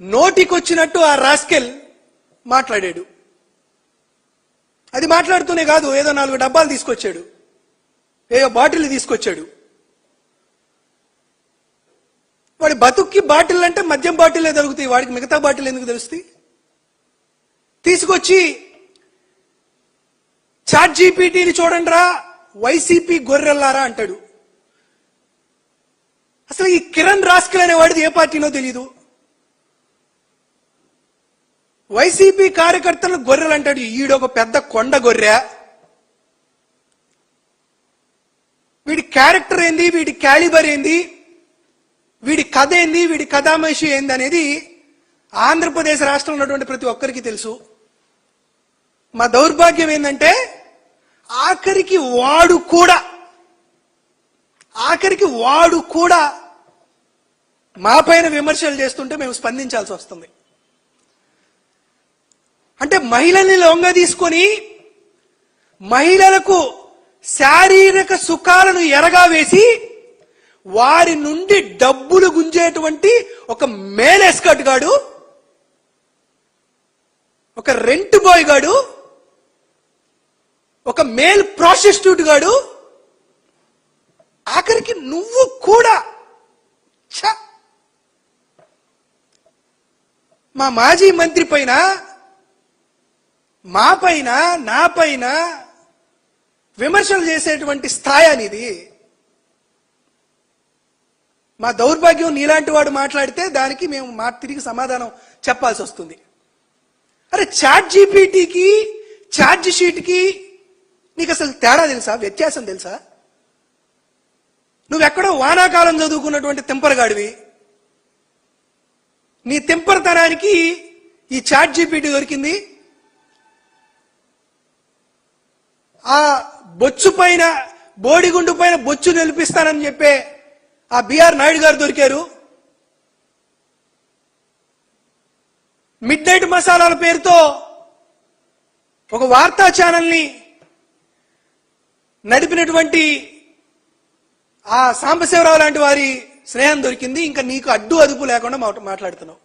నోటికొచ్చినట్టు ఆ రాస్కెల్ మాట్లాడాడు. అది మాట్లాడుతూనే కాదు ఏదో నాలుగు డబ్బాలు తీసుకొచ్చాడు. ఏదో బాటిల్ తీసుకొచ్చాడు. వాడి బతుక్కి బాటిల్ అంటే మద్యం బాటిలే దొరుకుతాయి. వాడికి మిగతా బాటిల్ ఎందుకు తెలుస్తాయి? తీసుకొచ్చి చాట్ జీపీటీని చూడండి రా వైసీపీ గొర్రెల్లారా అంటాడు. అసలు ఈ కిరణ్ రాస్కల్ అనే వాడిది ఏ పార్టీనో తెలియదు వైసీపీ కార్యకర్తలను గొర్రెలు అంటాడు. ఈడొక పెద్ద కొండ గొర్రె. వీడి క్యారెక్టర్ ఏంది? వీడి క్యాలిబర్ ఏంది? వీడి కథ ఏంది? వీడి కథామేషి ఏంది అనేది ఆంధ్రప్రదేశ్ రాష్ట్రంలో ఉన్నటువంటి ప్రతి ఒక్కరికి తెలుసు. మా దౌర్భాగ్యం ఏంటంటే ఆఖరికి వాడు కూడా ఆఖరికి వాడు కూడా మా పైన విమర్శలు చేస్తుంటే మేము స్పందించాల్సి వస్తుంది. అంటే మహిళల్ని లొంగ తీసుకొని మహిళలకు శారీరక సుఖాలను ఎరగా వేసి వారి నుండి డబ్బులు గుంజేటువంటి ఒక మేల్ ఎస్కర్ట్ గాడు ఒక రెంట్ బాయ్ గాడు ఒక మేల్ ప్రాసిస్ట్యూట్ గాడు ఆఖరికి నువ్వు కూడా మా మాజీ మంత్రి పైన మా పైన నా పైన విమర్శలు చేసేటువంటి స్థాయి అనేది మా దౌర్భాగ్యం నీలాంటి వాడు మాట్లాడితే దానికి మేము మా తిరిగి సమాధానం చెప్పాల్సి వస్తుంది. అరే చాట్ జీపీటీకి ఛార్జ్ షీట్కి నీకు అసలు తేడా తెలుసా? వ్యత్యాసం తెలుసా? నువ్వెక్కడో వానాకాలం చదువుకున్నటువంటి తెంపరగాడివి. నీ తెంపరతనానికి ఈ చాట్ జీపీటీ దొరికింది. ఆ బొచ్చు పైన బోడిగుండు పైన బొచ్చు నిలిపిస్తానని చెప్పే ఆ బిఆర్ నాయుడు గారు దొరికారు. మిడ్ నైట్ మసాలాల పేరుతో ఒక వార్తా ఛానల్ని నడిపినటువంటి ఆ సాంబశివరావు లాంటి వారి స్నేహం దొరికింది. ఇంకా నీకు అడ్డు అదుపు లేకుండా మాట్లాడుతున్నావు.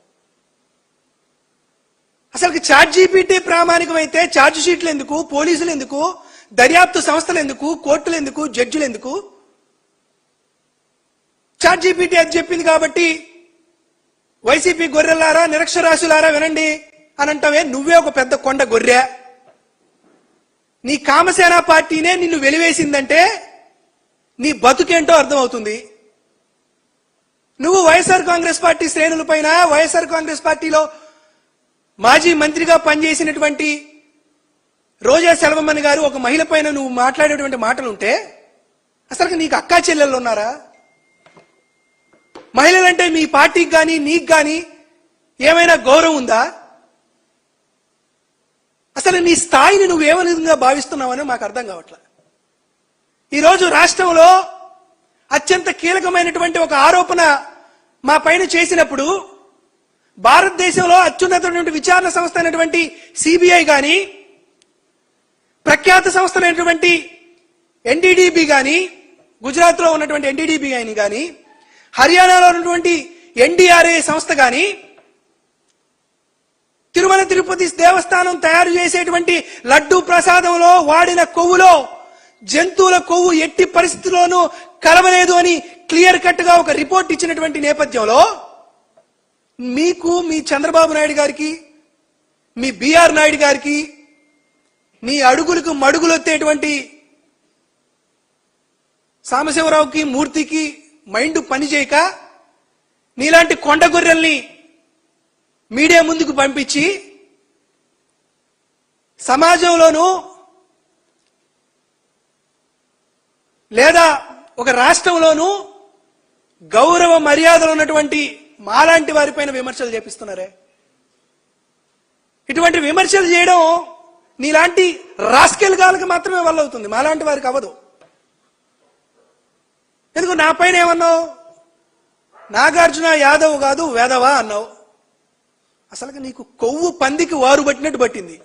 అసలు చాట్ జీపీటీ ప్రామాణికమైతే ఛార్జ్ షీట్లు ఎందుకు పోలీసులు ఎందుకు దర్యాప్తు సంస్థలు ఎందుకు? కోర్టులు ఎందుకు? జడ్జిలు ఎందుకు? చాట్ జీపీటీ అది చెప్పింది కాబట్టి వైసీపీ గొర్రెలారా నిరక్షరాశులారా వినండి అని అంటావే నువ్వే ఒక పెద్ద కొండ గొర్రె. నీ కామసేనా పార్టీనే నిన్ను వెలివేసిందంటే నీ బతుకేంటో అర్థమవుతుంది. నువ్వు వైఎస్ఆర్ కాంగ్రెస్ పార్టీ శ్రేణులపైన వైఎస్ఆర్ కాంగ్రెస్ పార్టీలో మాజీ మంత్రిగా పనిచేసినటువంటి రోజా సెలవమ్మని గారు ఒక మహిళ పైన నువ్వు మాట్లాడేటువంటి మాటలు ఉంటే అసలు నీకు అక్కా చెల్లెళ్ళు ఉన్నారా? మహిళలంటే మీ పార్టీకి కానీ నీకు కానీ ఏమైనా గౌరవం ఉందా? అసలు నీ స్థాయిని నువ్వు ఏ విధంగా భావిస్తున్నావని మాకు అర్థం కావట్లే. ఈరోజు రాష్ట్రంలో అత్యంత కీలకమైనటువంటి ఒక ఆరోపణ మా పైన చేసినప్పుడు భారతదేశంలో అత్యున్నతమైనటువంటి విచారణ సంస్థ అయినటువంటి సిబిఐ కానీ ప్రఖ్యాత సంస్థలైనటువంటి ఎన్డీడీబీ కానీ గుజరాత్లో ఉన్నటువంటి ఎన్డీడీబీ కానీ కానీ హర్యానాలో ఉన్నటువంటి ఎన్డీఆర్ఏ సంస్థ కానీ తిరుమల తిరుపతి దేవస్థానం తయారు చేసేటువంటి లడ్డు ప్రసాదంలో వాడిన కొవ్వులో జంతువుల కొవ్వు ఎట్టి పరిస్థితుల్లోనూ కలవలేదు అని క్లియర్ కట్గా ఒక రిపోర్ట్ ఇచ్చినటువంటి నేపథ్యంలో మీకు మీ చంద్రబాబు నాయుడు గారికి మీ బిఆర్ నాయుడు గారికి నీ అడుగులకు మడుగులొత్తేటువంటి సాంబశివరావుకి మూర్తికి మైండ్ పనిచేయక నీలాంటి కొండ గొర్రెల్ని మీడియా ముందుకు పంపించి సమాజంలోనూ లేదా ఒక రాష్ట్రంలోనూ గౌరవ మర్యాదలు ఉన్నటువంటి మాలాంటి వారిపైన విమర్శలు చేపిస్తున్నారే. ఇటువంటి విమర్శలు చేయడం నీలాంటి రాస్కెల్ గాలకు మాత్రమే వల్ల అవుతుంది. మాలాంటి వారికి అవ్వదు. ఎందుకు? నా పైన ఏమన్నావు? నాగార్జున యాదవ్ కాదు వేదవా అన్నావు. అసలు నీకు కొవ్వు పందికి వారు పట్టినట్టు పట్టింది.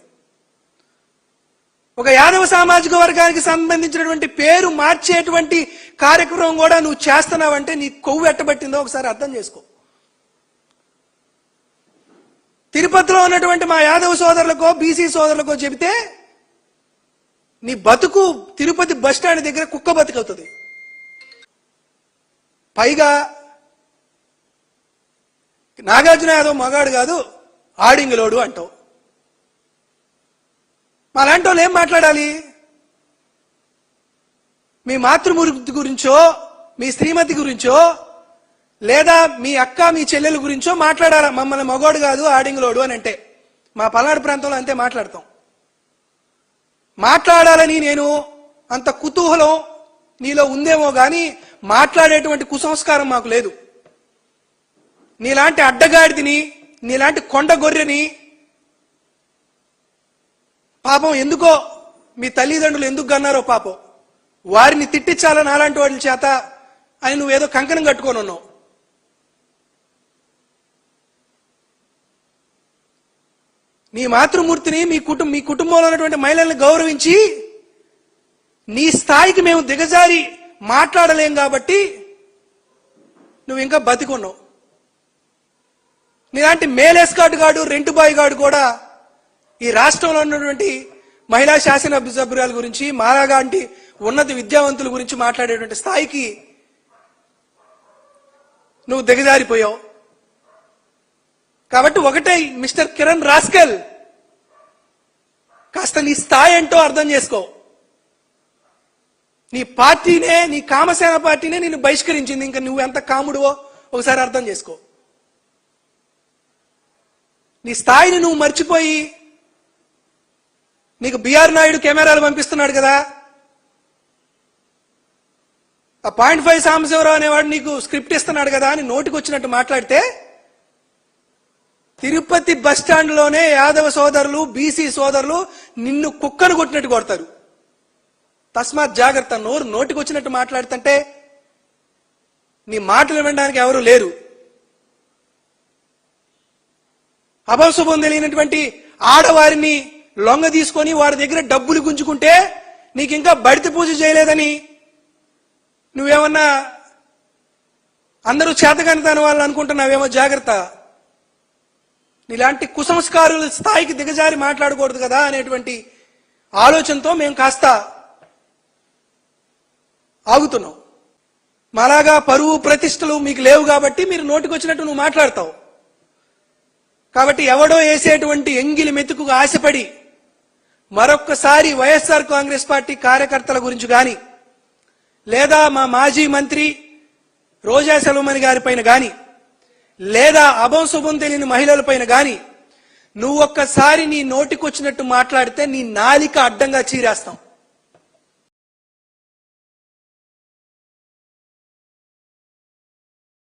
ఒక యాదవ సామాజిక వర్గానికి సంబంధించినటువంటి పేరు మార్చేటువంటి కార్యక్రమం కూడా నువ్వు చేస్తున్నావంటే నీ కొవ్వు ఎట్టబట్టిందో ఒకసారి అర్థం చేసుకో. తిరుపతిలో ఉన్నటువంటి మా యాదవ సోదరులకో బీసీ సోదరులకో చెబితే నీ బతుకు తిరుపతి బస్ స్టాండ్ దగ్గర కుక్క బతుకవుతుంది. పైగా నాగార్జున యాదవ్ మగాడు కాదు ఆడింగిలోడు అంటావు. మా లాంటి వాళ్ళు ఏం మాట్లాడాలి? మీ మాతృమూర్తి గురించో మీ శ్రీమతి గురించో లేదా మీ అక్క మీ చెల్లెల గురించో మాట్లాడాలా? మమ్మల్ని మగోడు కాదు ఆడింగులోడు అని అంటే. మా పల్నాడు ప్రాంతంలో అంతే మాట్లాడతాం. మాట్లాడాలని నేను అంత కుతూహలం నీలో ఉందేమో కానీ మాట్లాడేటువంటి కుసంస్కారం మాకు లేదు. నీలాంటి అడ్డగాడిదిని నీలాంటి కొండ గొర్రెని పాపం ఎందుకో మీ తల్లిదండ్రులు ఎందుకు కన్నారో పాపం. వారిని తిట్టించాలని అలాంటి వాటి చేత అని నువ్వేదో కంకణం కట్టుకొని ఉన్నావు. నీ మాతృమూర్తిని మీ కుటుంబ మీ కుటుంబంలో ఉన్నటువంటి మహిళల్ని గౌరవించి నీ స్థాయికి మేము దిగజారి మాట్లాడలేం కాబట్టి నువ్వు ఇంకా బతికున్నావు. నీలాంటి మేలేస్కాట్ గాడు రెంటు బాయ్ గాడు కూడా ఈ రాష్ట్రంలో ఉన్నటువంటి మహిళా శాసన సభ్యురాల గురించి మాలాగాంటి ఉన్నత విద్యావంతుల గురించి మాట్లాడేటువంటి స్థాయికి నువ్వు దిగజారిపోయావు. కాబట్టి ఒకటే మిస్టర్ కిరణ్ రాస్కెల్. కాస్త నీ స్థాయి ఏంటో అర్థం చేసుకో. నీ పార్టీనే నీ కామసేన పార్టీనే నిన్ను బహిష్కరించింది. ఇంకా నువ్వు ఎంత కాముడువో ఒకసారి అర్థం చేసుకో. నీ స్థాయిని నువ్వు మర్చిపోయి నీకు బిఆర్ నాయుడు కెమెరాలు పంపిస్తున్నాడు కదా. ఆ పాయింట్ ఫైవ్ సాంబశివరావు అనేవాడు నీకు స్క్రిప్ట్ ఇస్తున్నాడు కదా అని నోటికి వచ్చినట్టు మాట్లాడితే తిరుపతి బస్ స్టాండ్లోనే యాదవ సోదరులు బీసీ సోదరులు నిన్ను కుక్కను కొట్టినట్టు కొడతారు. తస్మాత్ జాగ్రత్త నోరు నోటికి వచ్చినట్టు మాట్లాడుతుంటే నీ మాటలు వినడానికి ఎవరు లేరు. అభంశుభం తెలియనటువంటి ఆడవారిని లొంగ తీసుకొని వారి దగ్గర డబ్బులు గుంజుకుంటే నీకు ఇంకా బడితి పూజ చేయలేదని నువ్వేమన్నా అందరూ చేతకానితనం వాళ్ళని అనుకుంటున్నావేమో జాగ్రత్త. ఇలాంటి కుసంస్కారుల స్థాయికి దిగజారి మాట్లాడకూడదు కదా అనేటువంటి ఆలోచనతో మేము కాస్త ఆగుతున్నాం. మాలాగా పరువు ప్రతిష్టలు మీకు లేవు కాబట్టి మీరు నోటికొచ్చినట్టు నువ్వు మాట్లాడతావు. కాబట్టి ఎవడో వేసేటువంటి ఎంగిలి మెతుకు ఆశపడి మరొక్కసారి వైఎస్ఆర్ కాంగ్రెస్ పార్టీ కార్యకర్తల గురించి కానీ లేదా మా మాజీ మంత్రి రోజా సెలవుమణి గారి పైన కానీ లేదా అభంశుభం తెలియని మహిళల పైన గాని నువ్వొక్కసారి నీ నోటికొచ్చినట్టు మాట్లాడితే నీ నాలిక అడ్డంగా చీరేస్తాం.